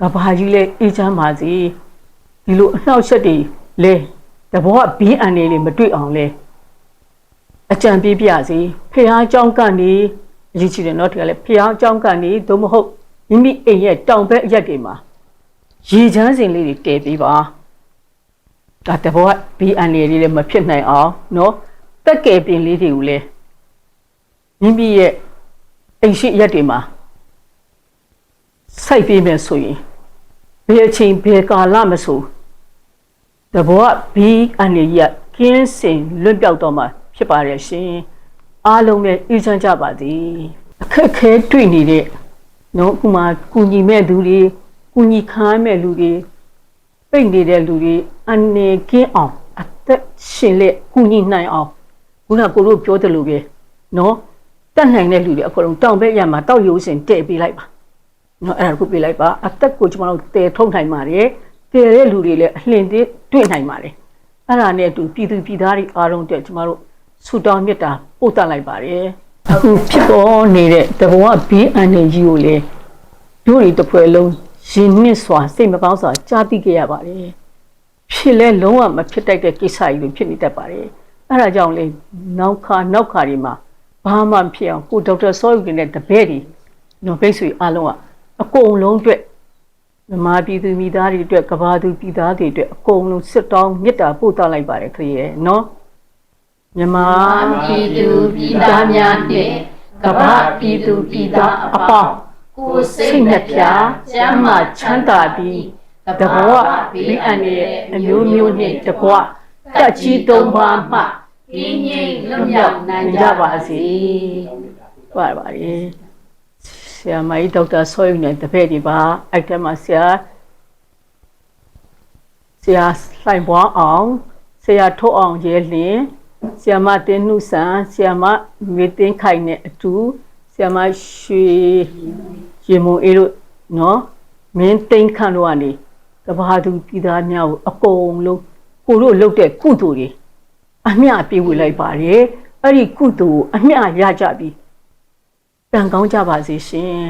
ကဘာကြီးလဲအေးချမ်းပါစေဒီလိုအနှောက်အယှက်တွေလဲတဘောကဘင်းအန်နေလေးမတွေ့အောင်လဲအကြံပေးပြစေဖះเจ้าကနေအရေးကြီးတယ်เนาะဒီကလဲဖះเจ้าကနေသို့မဟုတ်မိမိအိမ်ရဲ့တောင်ဘက်အရက်တွေမှာရေချမ်းစင်လေးတွေတည်ပေးပါဒါတဘောကဘင်းအန်နေလေးလည်းမဖြစ်နိုင်အောင်เนาะတက်ကယ်ပင်လေးတွေကိုလဲမိမိရဲ့အိမ်ရှိအရက်တွေမှာ စိုက်ပေးမယ်ဆိုရင် ဘယ်အချိန်ဘယ်ကာလမဆိုတဘောကဘီအနေကြီးကကင်းစင်လွတ်ပြောက်တော့မှဖြစ်ပါရဲ့ရှင်အားလုံးပဲအေးချမ်းကြပါသည်အခက်ခဲတွေ့နေတဲ့နော်ဥမာကုညီမဲ့သူတွေကုညီခံရမဲ့လူတွေပိတ်နေတဲ့လူတွေအနေကင်းအောင်အသက်ရှင်လက်ကုညီနိုင်အောင်ခုနကကိုတို့ပြောတယ်လို့ပဲနော်တတ်နိုင်တဲ့လူတွေအကုန်လုံးတောင်ဘက်ရမှာတောက်ရိုးစင်တဲ့ပေးလိုက်ပါ နော်အဲ့ဒါကိုပြလိုက်ပါအသက်ကိုကျွန်တော်တို့တည်ထုတ်နိုင်ပါတယ်တည်တဲ့လူတွေလည်းအလှင်သေးတွေ့နိုင်ပါတယ်အဲ့ဒါနဲ့အတူပြည်သူပြည်သားတွေအားလုံးအတွက်ကျွန်တော်တို့ဆူတောင်းမြတ်တာပို့တတ်လိုက်ပါတယ်အခုဖြစ်ပေါ်နေတဲ့တဘောကဘေးအန္တရာယ်ကြီးကိုလေတို့တွေတစ်ဖွဲ့လုံးရင်နှစ်စွာစိတ်မကောင်းစွာကြားသိခဲ့ရပါတယ်ဖြစ်လဲလုံးဝမဖြစ်တတ်တဲ့ကိစ္စကြီးလိုဖြစ်နေတတ်ပါတယ်အဲ့ဒါကြောင့်လေနောက်ခါနောက်ခါတွေမှာဘာမှမဖြစ်အောင်ကိုဒေါက်တာစောယူတဲ့တပည့်တွေနော်ဘိတ်ဆွေအားလုံးက အကုန်လုံးအတွက်မြမပြည်သူမိသားတွေအတွက်ကဘာသူပြည်သားတွေအတွက်အကုန်လုံးစစ်တောင်းမြတ်တာပို့တလိုက်ပါတယ်ခရီးရဲ့နော်မြမပြည်သူပြည်သားများနှင့်ကမ္ဘာပြည်သူပြည်သားအပေါင်းကိုယ်စိစိတ်တ်နှနှပြပြကျမ်းကျမ်းမာမာချချမ်းမ်းသာသာပြီးပြီးတတဘောဘောဘီဘီအအန်န်ရဲ့ရဲ့အအမျိုးမျိုးမျိုးမျိုးနှနှင့်င့်တတကွကွတက်ကြီးသုံးပါးမှပြင်းငိမ့်လွတ်မြောက်နိုင်ကြပါစေပါပါလေ ဆရာမကြီးဒေါက်တာဆောယူနဲ့တပည့်တွေပါအဲ့တမှာဆရာဆရာလှိုင်ပွားအောင်ဆရာထုတ်အောင်ရဲလင်းဆရာမတင်းနှုဆန်ဆရာမမေတင်းခိုင်နဲ့အတူဆရာမရွှေရေမုံအေးတို့နော်မင်းသိန်းခန့်တို့ကနေကဘာသူပြည်သားများကိုအကုန်လုံးကိုတို့လှုပ်တဲ့ကုသိုလ်တွေအမျှပြေးဝေလိုက်ပါတယ်အဲ့ဒီကုသိုလ်ကိုအမျှရကြပြီ တန်ကောင်းကြပါစေရှင်